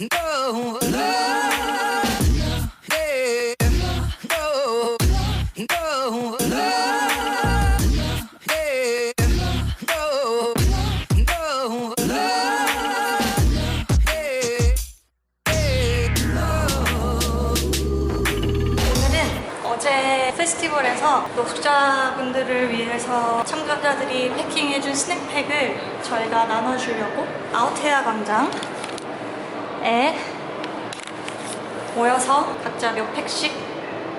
no, 오늘은 어제 페스티벌에서 노숙자분들을 위해서 참가자들이 패킹해준 스낵팩을 저희가 나눠주려고 아우테아 광장 에 모여서 각자 몇 팩씩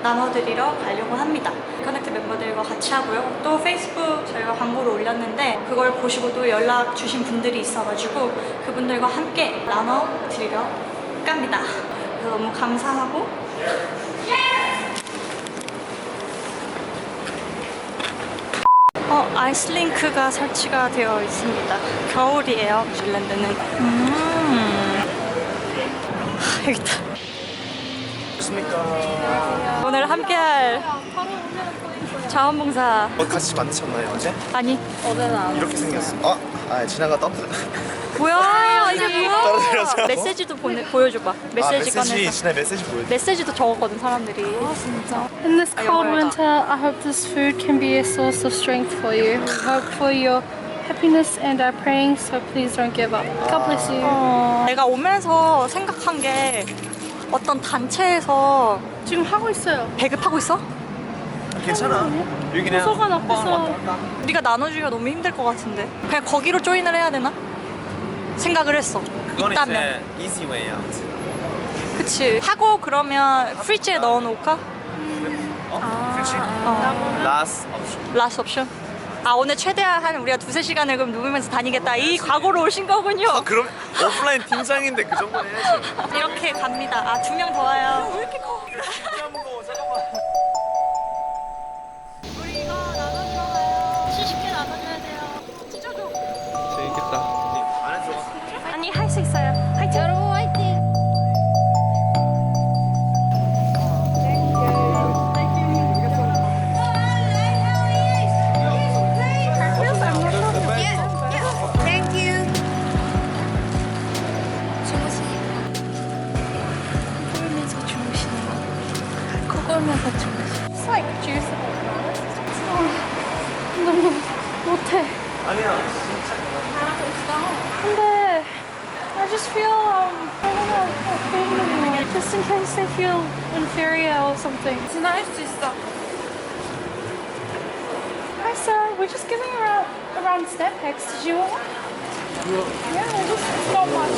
나눠드리러 가려고 합니다. 커넥트 멤버들과 같이 하고요. 또 페이스북 저희가 광고를 올렸는데 그걸 보시고 또 연락 주신 분들이 있어가지고 그분들과 함께 나눠드리러 갑니다. 너무 감사하고 어, 아이스링크가 설치가 되어 있습니다. 겨울이에요, 뉴질랜드는. 음. 있다. 안녕하십니까. 오늘 함께할 자원봉사 어, 같이 만드셨나요 어제? 아니 이렇게 생겼어. 어? 아 지나가 떠. 뭐야 이게 뭐야 떨어뜨려서. 메시지도 보내, 보여줘봐 메시지, 아 메시지 꺼내서 지난 메시지 보여. 메시지도 적었거든 사람들이 아 진짜 In this cold winter, I hope this food can be a source of strength for you. Hope for your happiness and are praying, so please don't give up. God bless you. 어, 내가 오면서 생각한 게 어떤 단체에서 지금 하고 있어요. 배급하고 있어? 괜찮아. 여기 그냥 도서관 앞에서 우리가 나눠주기가 너무 힘들 것 같은데 그냥 거기로 조인을 해야 되나? 생각을 했어 그건 있다면 이제 easy way out. 그치 하고 그러면 프리즈에 넣어놓을까? 어? 그렇지. 어. Last option. 라스트 옵션 아 오늘 최대한 한 우리가 두세 시간을 그럼 누우면서 다니겠다. 이 각오로 오신 거군요. 아 그럼 오프라인 팀장인데 그 정도는 해야죠. 이렇게 갑니다. 아 두 명 더 와요. 왜 이렇게 커 It's like juice. 너무 못해. 아니야. 근데 I just feel um I don't know okay just in case they feel inferior or something. 지나갈 수 있어. Hi sir, we're just giving around around step packs. Did you want one? Yeah, just it's not much.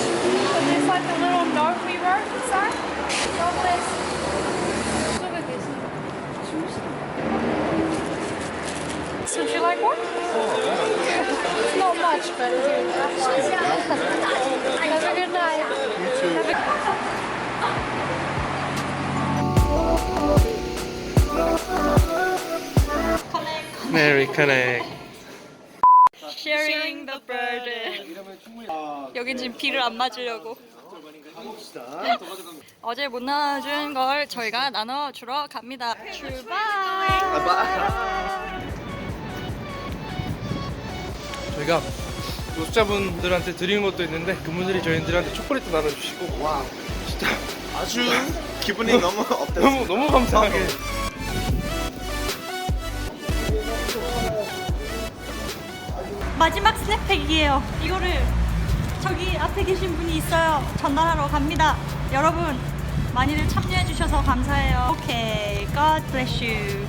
But there's like a little note we wrote inside. God bless. Have a good night. Have a 메리 커넥 Sharing the burden. 여긴 지금 비를 안 맞으려고. 어제 못 나눠준 걸 저희가 나눠주러 갑니다. 출발! 저희가 노숙자분들한테 드리는 것도 있는데 그분들이 저희들한테 초콜릿도 나눠주시고. 와 진짜. 아주 기분이 너무 업됐어. 너무 너무 감사하게. 마지막 스낵팩이에요. 이거를 저기 앞에 계신 분이 있어요. 전달하러 갑니다. 여러분 많이들 참여해 주셔서 감사해요. 오케이. God bless you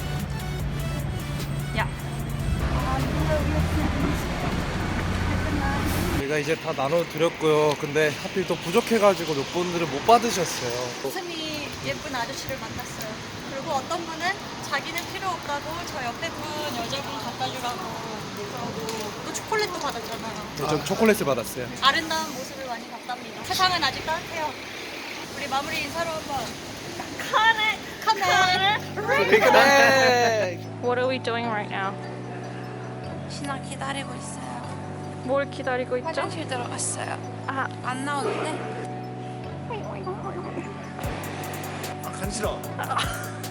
저희가 이제 다 나눠드렸고요 근데 하필 또 부족해가지고 몇 분들은 못 받으셨어요 가슴이 예쁜 아저씨를 만났어요. 그리고 어떤 분은 자기는 필요 없다고 저 옆에 분 여자분 갖다 주라고 그러고 또 초콜릿도 받았잖아요. 네, 전 초콜릿을 받았어요 아름다운 모습을 많이 봤답니다. 세상은 아직 따뜻해요. 우리 마무리 인사로 한번. 카네 카네. 네. What are we doing right now? 신랑 기다리고 있어요. 뭘 기다리고 있죠? 화장실 들어갔어요. 아, 안 나오는데? 아 간지러.